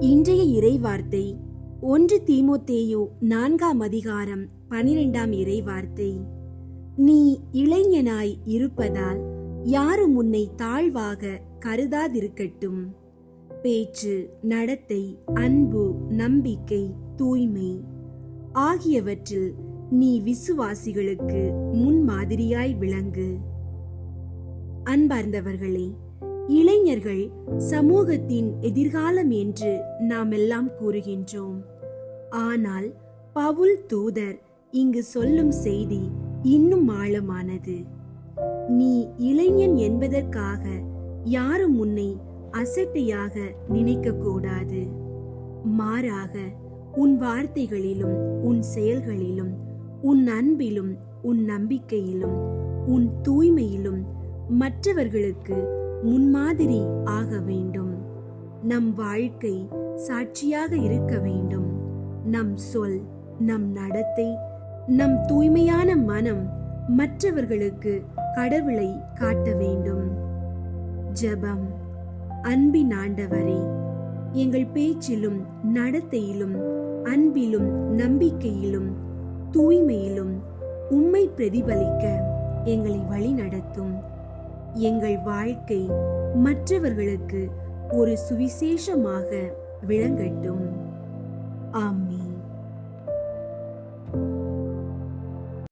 இன்றைய இறைவார்த்தை ஒன்று தீமோத்தேயு நான்காம் அதிகாரம் பனிரெண்டாம் இறைவார்த்தை. நீ இளைஞனாய் இருப்பதால் யாரும் உன்னை தாழ்வாக கருதாதிருக்கட்டும். பேச்சு நடத்தை அன்பு நம்பிக்கை தூய்மை ஆகியவற்றில் நீ விசுவாசிகளுக்கு முன்மாதிரியாய் விளங்கு. அன்பார்ந்தவர்களே இளைஞர்கள் சமூகத்தின் எதிர்காலம் என்று நாம் எல்லாம் கூறுகின்றோம். ஆனால் பவுல் தூதர் இங்கு சொல்லும் செய்தி இன்னும் ஆழமானது. நீ இளைஞன் என்பதற்காக யாரும் உன்னை அசட்டையாக நினைக்க கூடாது மாறாக உன் வார்த்தைகளிலும் உன் செயல்களிலும் உன் அன்பிலும் உன் நம்பிக்கையிலும் உன் தூய்மையிலும் மற்றவர்களுக்கு முன்மாதிரி ஆக வேண்டும். நம் வாழ்க்கை சாட்சியாக இருக்க வேண்டும். நம் சொல் நம் நடத்தை நம் தூய்மையான மனம் மற்றவர்களுக்கு கடவுளை காட்ட வேண்டும். ஜெபம். அன்பின் ஆண்டவரே எங்கள் பேச்சிலும் நடத்தையிலும் அன்பிலும் நம்பிக்கையிலும் தூய்மையிலும் உம்மை பிரதிபலிக்க எங்களை வழிநடத்தும். எங்கள் வாழ்க்கை மற்றவர்களுக்கு ஒரு சுவிசேஷமாக விளங்கட்டும். ஆமென்.